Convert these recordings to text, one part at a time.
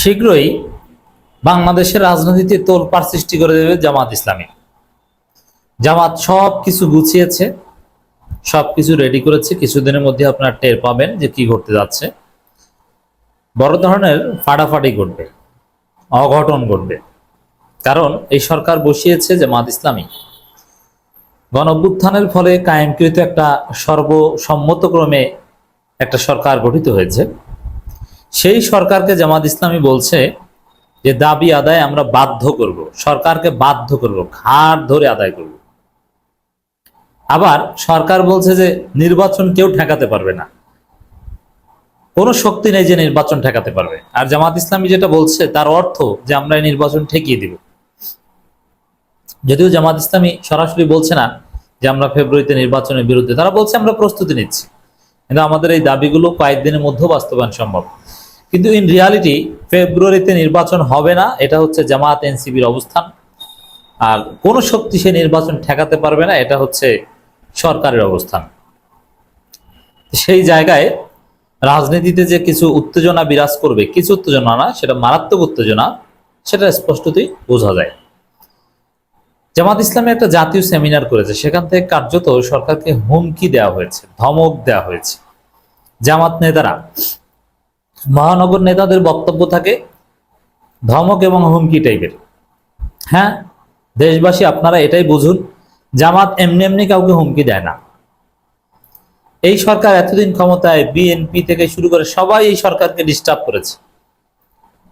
শীঘ্রই বাংলাদেশের রাজনীতিতে তোলপাড় সৃষ্টি করে দেবে জামাত ইসলামী। জামাত সব কিছু গুছিয়েছে, সব কিছু রেডি করেছে। কিছুদিনের মধ্যে আপনারা টের পাবেন যে কি ঘটতে যাচ্ছে। বড় ধরনের ফাটাফাটি ঘটবে, অঘটন ঘটবে। কারণ এই সরকার বসিয়েছে জামাত ইসলামী। গণ অভ্যুত্থানের ফলে কায়েমকৃত একটা সর্বসম্মতক্রমে একটা সরকার গঠিত হয়েছে। সেই সরকারকে জামাত ইসলামী বলছে যে দাবি আদায় আমরা বাধ্য করব। সরকারকে বাধ্য করব ঘাট ধরে আদায় করব। আবার সরকার বলছে যে নির্বাচন কেউ ঠেকাতে পারবে না। কোনো শক্তি নেই যে নির্বাচন ঠেকাতে পারবে। আর জামাত ইসলামী যেটা বলছে, তার অর্থ যে আমরা এই নির্বাচন ঠেকিয়ে দিব। যদিও জামাত ইসলামী সরাসরি বলছে না যে আমরা ফেব্রুয়ারিতে নির্বাচনের বিরুদ্ধে, তারা বলছে আমরা প্রস্তুতি নিচ্ছি। কিন্তু আমাদের এই দাবিগুলো কয়েকদিনের মধ্যেও বাস্তবায়ন সম্ভব। কিন্তু ইন রিয়ালিটি ফেব্রুয়ারিতে নির্বাচন হবে না, এটা হচ্ছে জামাত এনসিবির অবস্থান। আর কোন শক্তি সে নির্বাচন ঠেকাতে পারবে না, এটা হচ্ছে সরকারের অবস্থান। সেই জায়গায় রাজনীতিতে যে কিছু উত্তেজনা বিরাজ করবে, কিছু উত্তেজনা না, সেটা মারাত্মক উত্তেজনা, সেটা স্পষ্টতই বোঝা যায়। জামাত ইসলামে একটা জাতীয় সেমিনার করেছে, সেখান থেকে কার্যত সরকারকে হুমকি দেওয়া হয়েছে, ধমক দেওয়া হয়েছে। জামাত নেতারা মহানগর নেতাদের বক্তব্য থাকে ধমক এবং হুমকি টাইপের হ্যাঁ দেশবাসী আপনারা এটাই বুঝুন, জামাত এমনি এমনি কাউকে হুমকি দেয় না। এই সরকার এতদিন ক্ষমতায় বিএনপি থেকে শুরু করে সবাই এই সরকারকে ডিস্টার্ব করেছে।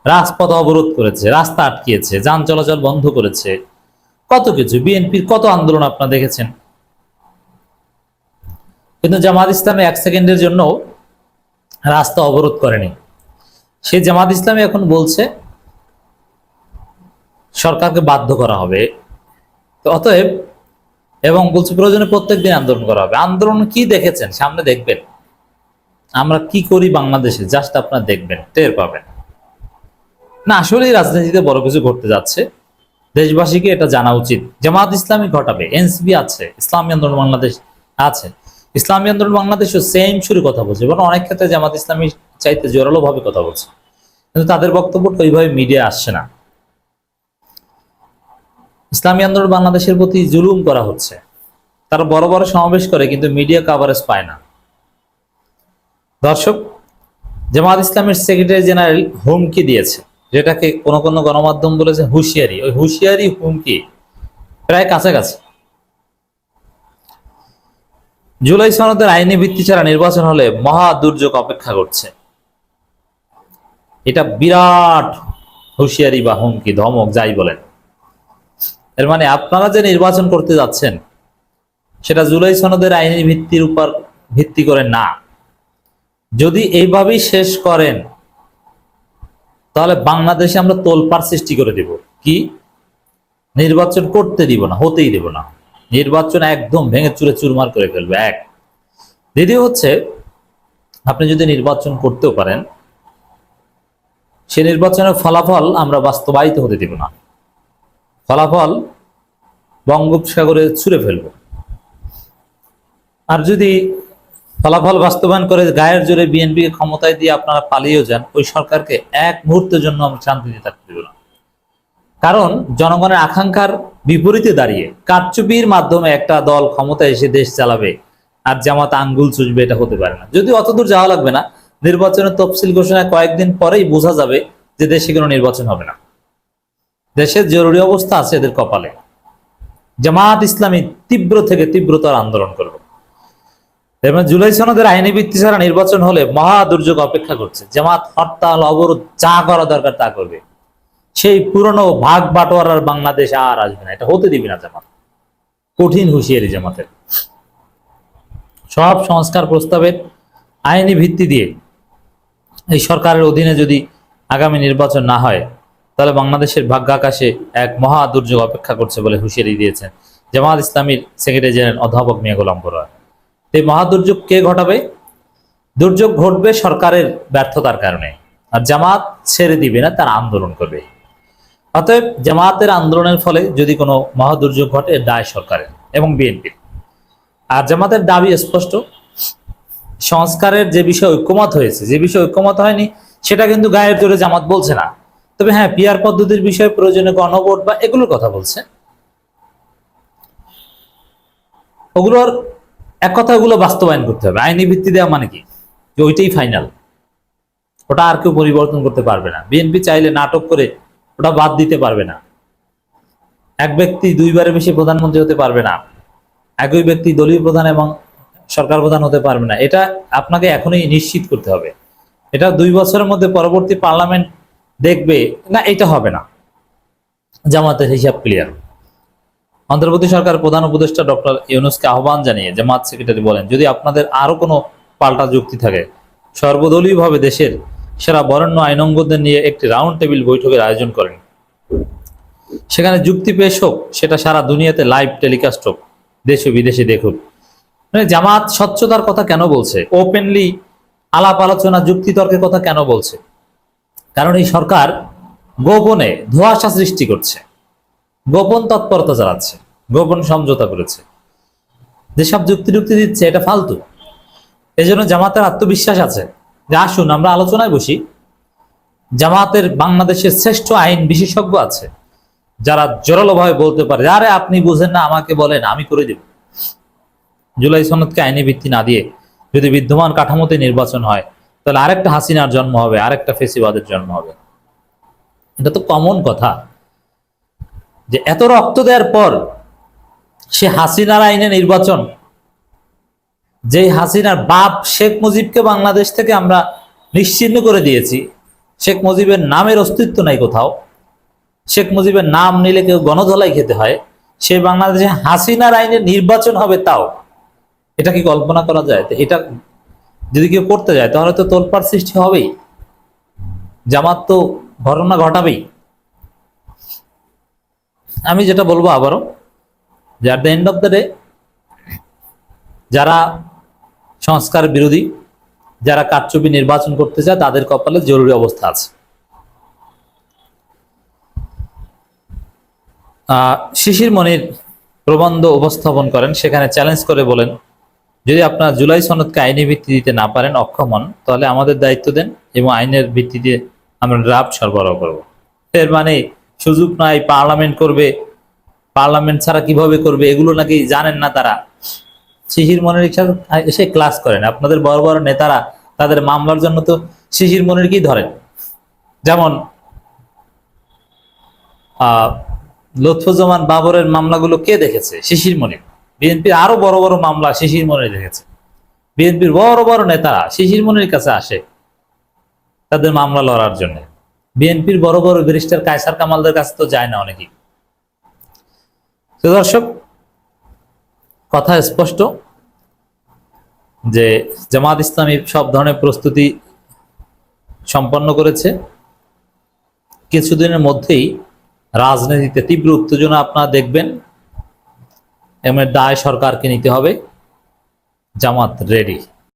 রাজপথ অবরোধ করেছে, রাস্তা আটকিয়েছে, যান চলাচল বন্ধ করেছে। কত কিছু, বিএনপির কত আন্দোলন আপনারা দেখেছেন। কিন্তু জামাত ইসলামে এক সেকেন্ডের জন্য রাস্তা অবরোধ করেনি। সে জামাত ইসলামী এখন বলছে, সরকারকে বাধ্য করা হবে। তো অতএব, এবং বলছে প্রয়োজনে প্রত্যেক দিন আন্দোলন করা হবে। আন্দোলন কি দেখেছেন? সামনে দেখবেন। আমরা কি করি বাংলাদেশে? জাস্ট আপনার দেখবেন, টের পাবেন। না, আসলেই রাজনীতিতে বড় কিছু ঘটতে যাচ্ছে। দেশবাসীকে এটা জানা উচিত। জামাত ইসলামী ঘটাবে। এনসিবি আছে, ইসলামী আন্দোলন বাংলাদেশ আছে। ইসলামী আন্দোলন বাংলাদেশও সেম সুরে কথা বলছে। এবং অনেক ক্ষেত্রে জামাত ইসলামী চাইতে জোরালো ভাবে কথা বলছে। কিন্তু তাদের বক্তব্যটা ওইভাবে মিডিয়া আসছে না। ইসলামী আন্দোলন বাংলাদেশের প্রতি জুলুম করা হচ্ছে। তারা বড় বড় সমাবেশ করে, কিন্তু মিডিয়া কাভারেজ পায় না। দর্শক, জামাত ইসলামের সেক্রেটারি জেনারেল হুমকি দিয়েছে। যেটাকে কোন কোন গণমাধ্যম বলেছে হুঁশিয়ারি। ওই হুঁশিয়ারি হুমকি প্রায় কাছাকাছি। জুলাই সনদের আইনি ভিত্তি ছাড়া নির্বাচন হলে মহা দুর্যোগ অপেক্ষা করছে। এটা বিরাট হুঁশিয়ারি বা হুমকি, ধমক, যাই বলেন। এর মানে আপনারা যে নির্বাচন করতে যাচ্ছেন, সেটা জুলাই সনদের আইনি ভিত্তির উপর ভিত্তি করে না। যদি এইভাবেই শেষ করেন, তাহলে বাংলাদেশে আমরা তোলপাড় সৃষ্টি করে দেব। কি? নির্বাচন করতে দিব না, হতেই দেব না। নির্বাচন একদম ভেঙে চুরে চুরমার করে ফেলবে, এক। দ্বিতীয় হচ্ছে, আপনি যদি নির্বাচন করতেও পারেন, সে নির্বাচনের ফলাফল আমরা বাস্তবায়িত হতে দিব না। ফলাফল বঙ্গোপসাগরে ছুঁড়ে ফেলব। আর যদি ফলাফল বাস্তবায়ন করে গায়ের জোরে বিএনপি ক্ষমতায় দিয়ে আপনারা পালিয়েও যান, ওই সরকারকে এক মুহূর্তের জন্য আমরা শান্তিতে থাকতে দেব না। কারণ জনগণের আকাঙ্ক্ষার বিপরীতে দাঁড়িয়ে কারচুপির মাধ্যমে একটা দল ক্ষমতায় এসে দেশ চালাবে আর জামাত আঙ্গুল চুষবে এটা হতে পারে না। যদি অতদূর যাওয়া লাগবে না, নির্বাচনের তফসিল ঘোষণা কয়েকদিন পরেই বোঝা যাবে যে দেশে কোনো নির্বাচন হবে না। দেশের জরুরি অবস্থা আছে এদের কপালে। জামাত ইসলামী তীব্র থেকে তীব্রতর আন্দোলন করবে। এবং জুলাই সনদের আইনি ভিত্তি ছাড়া নির্বাচন হলে মহা দুর্যোগ অপেক্ষা করছে। জামাত হরতাল, অবরোধ, যা করা দরকার তা করবে। সেই পুরনো ভাগ বাটোয়ারার বাংলাদেশ আর আসবে না। এটা হতে দিবি না জামাত। কঠিন হুঁশিয়ারি জামাতের। সব সংস্কার প্রস্তাবের আইনি ভিত্তি দিয়ে এই সরকারের অধীনে যদি আগামী নির্বাচন না হয়, তাহলে বাংলাদেশের ভাগ্যাকাশে এক মহা দুর্যোগ অপেক্ষা করছে বলে হুঁশিয়ারি দিয়েছেন জামাত ইসলামীর সেক্রেটারি জেনারেল অধ্যাপক মিয়া গোলাম পড়ুয়া এই মহা দুর্যোগ কে ঘটাবে? দুর্যোগ ঘটবে সরকারের ব্যর্থতার কারণে। আর জামাত ছেড়ে দিবে না, তার আন্দোলন করবে। অতএব জামাতের আন্দোলনের ফলে যদি কোনো মহা দুর্যোগ ঘটে, দায় সরকারের এবং বিএনপির। আর জামাতের দাবি স্পষ্ট, সংস্কারের যে বিষয়ে ঐক্যমত হয়েছে, যে বিষয়ে ঐক্যমত হয়নি, সেটা কিন্তু গায়ের জোরে জামাত বলছে না। তবে হ্যাঁ পিয়ার পদ্ধতির বিষয়ে প্রয়োজনে গণভোট বা এগুলোর কথা বলছে। ওগুলোর এক কথা ওগুলো বাস্তবায়ন করতে হবে। আইনি ভিত্তি দেওয়া মানে কি? যে ওইটাই ফাইনাল ওটা আর কেউ পরিবর্তন করতে পারবে না। বিএনপি চাইলে নাটক করে ওটা বাদ দিতে পারবে না। এক ব্যক্তি দুইবারের বেশি প্রধানমন্ত্রী হতে পারবে না। একই ব্যক্তি দলীয় প্রধান এবং সরকার প্রধান হতে পারবে না। এটা আপনাকে এখনই নিশ্চিত করতে হবে। এটা দুই বছরের মধ্যে পরবর্তী পার্লামেন্ট দেখবে, না, এটা হবে না। জামাতের হিসাব ক্লিয়ার অন্তর্বর্তী সরকার প্রধান উপদেষ্টা ডক্টর ইউনুসকে আহ্বান জানিয়ে জামাত সেক্রেটারি বলেন, যদি আপনাদের আরও কোনো পাল্টা যুক্তি থাকে, সর্বদলীয়ভাবে দেশের সেরা বরেণ্য আইনজ্ঞদের নিয়ে একটি রাউন্ড টেবিল বৈঠকের আয়োজন করেন। সেখানে যুক্তি পেশ হোক সেটা সারা দুনিয়াতে লাইভ টেলিকাস্ট হোক, দেশ ও বিদেশে দেখুক। মানে জামাত স্বচ্ছতার কথা কেন বলছে? ওপেনলি আলাপ আলোচনা, যুক্তি তর্কের কথা কেন বলছে? কারণ এই সরকার গোপনে ধোঁয়াশা সৃষ্টি করছে। গোপন তৎপরতা চালাচ্ছে গোপন সমঝোতা করেছে। যেসব যুক্তি যুক্তি দিচ্ছে, এটা ফালতু। এই জন্য জামাতের আত্মবিশ্বাস আছে। আসুন, আমরা আলোচনায় বসি। জামাতের বাংলাদেশের শ্রেষ্ঠ আইন বিশেষজ্ঞ আছে, যারা জোরালোভাবে বলতে পারে, আরে আপনি বুঝেন না, আমাকে বলেন, আমি করে দেব। জুলাই সনদকে আইনি ভিত্তি না দিয়ে যদি বিদ্যমান কাঠামোতে নির্বাচন হয়, তাহলে আরেকটা হাসিনার জন্ম হবে, আরেকটা ফেসিবাদের জন্ম হবে। এটা তো কমন কথা যে এত রক্ত দেওয়ার পর সে হাসিনার আইনে নির্বাচন যে হাসিনার বাপ শেখ মুজিবকে বাংলাদেশ থেকে আমরা নিশ্চিহ্ন করে দিয়েছি, শেখ মুজিবের নামের অস্তিত্ব নাই কোথাও। শেখ মুজিবের নাম নিলে কেউ গণধলাই খেতে হয়, সে বাংলাদেশে হাসিনার আইনে নির্বাচন হবে তাও। এটা কি কল্পনা করা যায়? এটা যদি কেউ করতে যায়, তাহলে তো তোলপাড় সৃষ্টি হবেই। জামাত তো ঘটনা ঘটাবেই। আমি যেটা বলব আবারও, যে at the end of the day যারা সংস্কার বিরোধী যারা কারচুপি নির্বাচন করতে চায়, তাদের কপালে জরুরি অবস্থা আছে। শিশির মনির প্রবন্ধ উপস্থাপন করেন, সেখানে চ্যালেঞ্জ করে বলেন, যদি আপনার জুলাই সনদকে আইনি ভিত্তি দিতে না পারেন, অক্ষম হন, তাহলে আমাদের দায়িত্ব দেন এবং আইনের ভিত্তিতে আমরা ড্রাফট সরবরাহ করব। এর মানে সুযোগ নাই, পার্লামেন্ট করবে, পার্লামেন্ট ছাড়া কীভাবে করবে, এগুলো নাকি জানেন না তারা। শিশির মনের ইচ্ছা- এসে ক্লাস করেন। আপনাদের বড় বড় নেতারা তাদের মামলার জন্য তো শিশির মনের কি ধরেন। যেমন লুৎফুজ্জামান বাবরের মামলাগুলো কে দেখেছে? শিশির মনির। বিএনপির আরও বড় বড় মামলা শিশির মনির দেখেছে। বিএনপির বড় বড় নেতারা শিশির মনির কাছে আসে তাদের মামলা লড়ার জন্য। বিএনপির বড় বড় ব্যারিস্টার কায়সার কামালদের কাছে তো যায় না অনেকেই। দর্শক কথা স্পষ্ট যে জামাত ইসলামী সব ধরনের প্রস্তুতি সম্পন্ন করেছে। কিছুদিনের মধ্যেই রাজনীতিতে তীব্র উত্তেজনা আপনারা দেখবেন। এমন দায় সরকারকে নিতে হবে। জামাত রেডি।